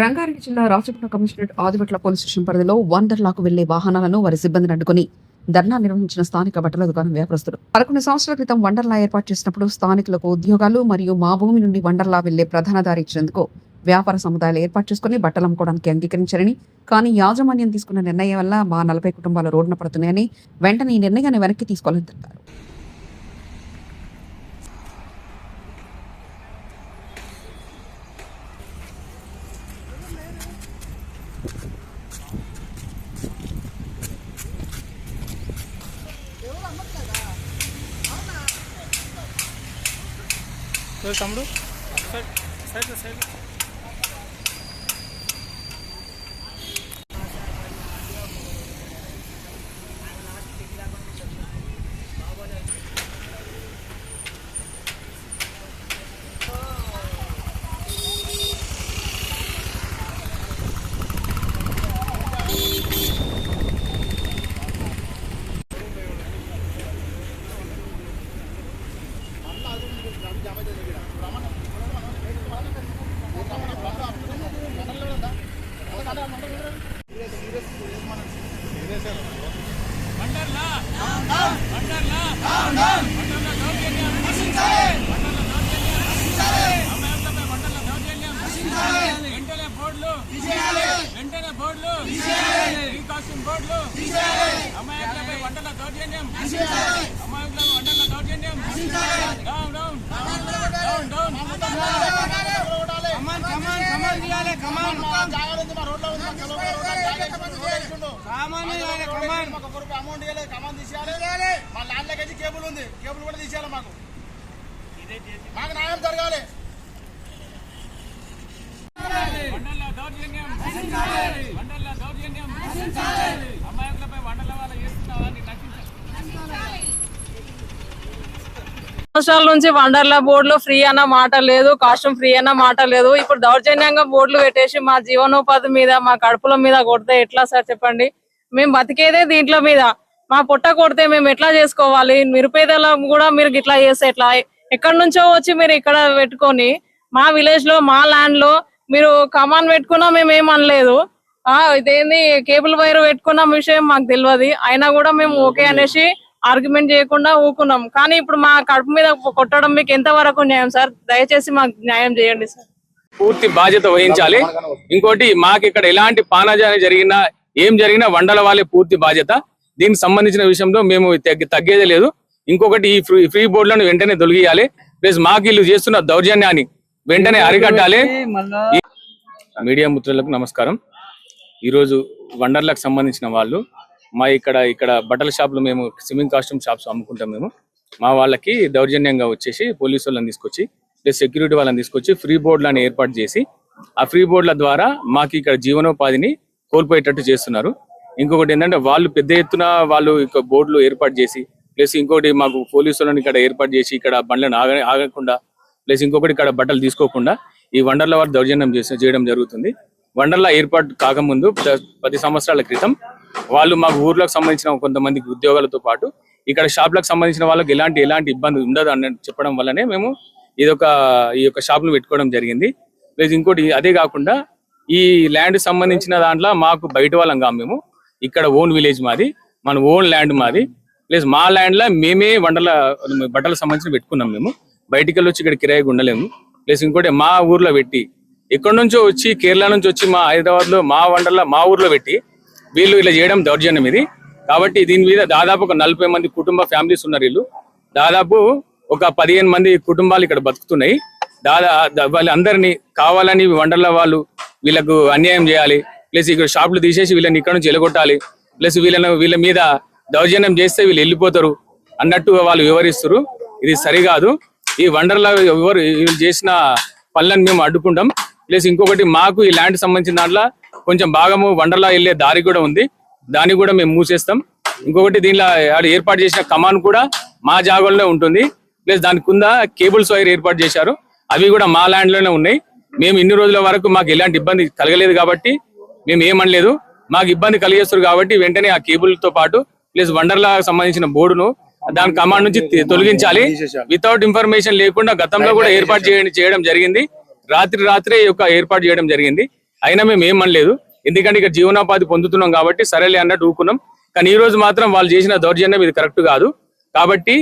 రంగారెడ్డి జిల్లా Rachakonda commissionerate Adibatla police station పరిధిలో వండర్లాకు వెళ్ళే వాహనాలను వారి సిబ్బందిని అడ్డుకుని ధర్నా నిర్వహించిన స్థానిక బట్టల దుకాణం వ్యాపారస్తులు. పదకొండు సంవత్సరాల క్రితం వండర్లా ఏర్పాటు చేసినప్పుడు స్థానికులకు ఉద్యోగాలు మరియు మా భూమి నుండి వండర్లా వెళ్ళే ప్రధాన దారి ఇచ్చేందుకు వ్యాపార సముదాయాలు ఏర్పాటు చేసుకుని బట్టలు అమ్ముకోవడానికి అంగీకరించారని కానీ యాజమాన్యం తీసుకున్న నిర్ణయం వల్ల మా నలభై కుటుంబాలు రోడ్డున పడుతున్నాయని వెంటనే ఈ నిర్ణయాన్ని వెనక్కి తీసుకోవాలని తెలిపారు. 설 담으로? 설, 살살 살살 ఈ కాస్ట్యూమ్ బోర్డులు అమ్మాయిలపై వంటల దౌర్జన్యం. అమ్మాయిలపై వంటల దౌర్జన్యం. Down down down down come on come on come on చేయాలి కమాన్ సామాన్య చేయాలి కమాన్ అమౌంట్ ఇవ్వలేదు కమాన్ తీసేయాలి మా ల్యాండ్ లగేజ్ కేబుల్ ఉంది కేబుల్ కూడా తీసేయాలి మాకు మాకు న్యాయం జరగాలి. వంటల దౌర్జన్యం. వంటల సంవత్సరాల నుంచి వండర్లా బోర్డులో ఫ్రీ అన్న మాట లేదు కాస్ట్యూమ్ ఫ్రీ అన్న మాట లేదు. ఇప్పుడు దౌర్జన్యంగా బోర్డులు పెట్టేసి మా జీవనోపాధి మీద మా కడుపుల మీద కొడితే ఎట్లా సార్ చెప్పండి? మేము బతికేదే దీంట్లో మీద. మా పొట్ట కొడితే మేము ఎట్లా చేసుకోవాలి? నిరుపేదల కూడా మీరు ఇట్లా చేస్తే ఎట్లా? ఎక్కడి నుంచో వచ్చి మీరు ఇక్కడ పెట్టుకొని మా విలేజ్లో మా ల్యాండ్లో మీరు కమాన్ పెట్టుకున్నా మేము ఏమనలేదు అనలేదు. ఇదేంది కేబుల్ వైర్ పెట్టుకున్న విషయం మాకు తెలియదు అయినా కూడా మేము ఓకే అనేసి ఆర్గ్యుమెంట్ చేయకుండా ఊకున్నాం. కానీ ఇప్పుడు మా కడుపు మీద కొట్టడం మీకు ఎంత వరకు న్యాయం సార్? దయచేసి మాకు న్యాయం చేయండి సార్. పూర్తి బాధ్యత వహించాలి. ఇంకోటి మాకు ఇక్కడ ఎలాంటి పానాజాని జరిగినా ఏం జరిగినా వండల వాళ్ళే పూర్తి బాధ్యత. దీనికి సంబంధించిన విషయంలో మేము తగ్గి- తగ్గేదే లేదు. ఇంకొకటి ఈ ఫ్రీ ఫ్రీ బోర్డులను వెంటనే తొలగియాలి. ప్లస్ మాకు వీళ్ళు చేస్తున్న దౌర్జన్యాన్ని వెంటనే అరికట్టాలి. మీడియా మిత్రులకు నమస్కారం. ఈరోజు వండర్లకు సంబంధించిన వాళ్ళు మా ఇక్కడ ఇక్కడ బట్టల షాప్లు మేము స్విమ్మింగ్ కాస్ట్యూమ్ షాప్స్ అమ్ముకుంటాం మేము. మా వాళ్ళకి దౌర్జన్యంగా వచ్చేసి పోలీసు వాళ్ళని తీసుకొచ్చి ప్లస్ సెక్యూరిటీ వాళ్ళని తీసుకొచ్చి ఫ్రీ బోర్డులను ఏర్పాటు చేసి ఆ ఫ్రీ బోర్డుల ద్వారా మాకు ఇక్కడ జీవనోపాధిని కోల్పోయేటట్టు చేస్తున్నారు. ఇంకొకటి ఏంటంటే వాళ్ళు పెద్ద ఎత్తున వాళ్ళు ఇక బోర్డులు ఏర్పాటు చేసి ప్లస్ ఇంకోటి మాకు పోలీసు వాళ్ళని ఇక్కడ ఏర్పాటు చేసి ఇక్కడ బండ్లను ఆగ ఆగకుండా ప్లస్ ఇంకొకటి ఇక్కడ బట్టలు తీసుకోకుండా ఈ వండర్ల వారు దౌర్జన్యం చేసి చేయడం జరుగుతుంది. వండర్లా ఏర్పాటు కాకముందు పది సంవత్సరాల క్రితం వాళ్ళు మాకు ఊర్లకు సంబంధించిన కొంతమంది ఉద్యోగాలతో పాటు ఇక్కడ షాప్లకు సంబంధించిన వాళ్ళకి ఎలాంటి ఎలాంటి ఇబ్బంది ఉండదు అని చెప్పడం వల్లనే మేము ఇదొక ఈ యొక్క షాప్ను పెట్టుకోవడం జరిగింది. లేదు ఇంకోటి అదే కాకుండా ఈ ల్యాండ్ సంబంధించిన దాంట్లో మాకు బయట వాళ్ళం కాము మేము. ఇక్కడ ఓన్ విలేజ్ మాది మన ఓన్ ల్యాండ్ మాది. ప్లస్ మా ల్యాండ్లో మేమే వండల బట్టలకు సంబంధించిన పెట్టుకున్నాం మేము. బయటికి వెళ్ళి వచ్చి ఇక్కడ కిరాయికి ఉండలేము. ప్లస్ ఇంకోటి మా ఊర్లో పెట్టి ఇక్కడ నుంచో వచ్చి కేరళ నుంచి వచ్చి మా హైదరాబాద్లో మా వండర్లో మా ఊర్లో పెట్టి వీళ్ళు ఇలా చేయడం దౌర్జన్యం ఇది. కాబట్టి దీని మీద దాదాపు ఒక నలభై మంది కుటుంబ ఫ్యామిలీస్ ఉన్నారు వీళ్ళు. దాదాపు ఒక పదిహేను మంది కుటుంబాలు ఇక్కడ బతుకుతున్నాయి. దాదా వాళ్ళు వాళ్ళందరినీ కావాలని వండర్ల వాళ్ళు వీళ్ళకు అన్యాయం చేయాలి. ప్లస్ ఇక్కడ షాపులు తీసేసి వీళ్ళని ఇక్కడ నుంచి ఎలగొట్టాలి. ప్లస్ వీళ్ళను వీళ్ళ మీద దౌర్జన్యం చేస్తే వీళ్ళు వెళ్ళిపోతారు అన్నట్టు వాళ్ళు వివరిస్తారు. ఇది సరికాదు. ఈ వండర్లా ఎవరు వీళ్ళు చేసిన పనులను మేము అడ్డుకుంటాం. ప్లస్ ఇంకొకటి మాకు ఈ ల్యాండ్ సంబంధించిన దాంట్లో కొంచెం భాగము వండర్లా వెళ్ళే దారి కూడా ఉంది. దాన్ని కూడా మేము మూసేస్తాం. ఇంకొకటి దీనిలో ఏర్పాటు చేసిన కమాన్ కూడా మా జాగంలో ఉంటుంది. ప్లస్ దాని కింద కేబుల్స్ వైర్ ఏర్పాటు చేశారు. అవి కూడా మా ల్యాండ్లోనే ఉన్నాయి. మేము ఇన్ని రోజుల వరకు మాకు ఎలాంటి ఇబ్బంది కలగలేదు కాబట్టి మేము ఏమనలేదు. మాకు ఇబ్బంది కలిగేస్తారు కాబట్టి వెంటనే ఆ కేబుల్తో పాటు ప్లస్ వండర్లా సంబంధించిన బోర్డును దాని కమాండ్ నుంచి తొలగించాలి. వితౌట్ ఇన్ఫర్మేషన్ లేకుండా గతంలో కూడా ఏర్పాటు చేయడం చేయడం జరిగింది. రాత్రి రాత్రే ఈ యొక్క ఏర్పాటు చేయడం జరిగింది. అయినా మేము ఏమనలేదు ఎందుకంటే ఇక్కడ జీవనోపాధి పొందుతున్నాం కాబట్టి సరేలే అన్నట్టు ఊకున్నాం కానీ ఈ రోజు మాత్రం వాళ్ళు చేసిన దౌర్జన్యం ఇది కరెక్ట్ కాదు. కాబట్టి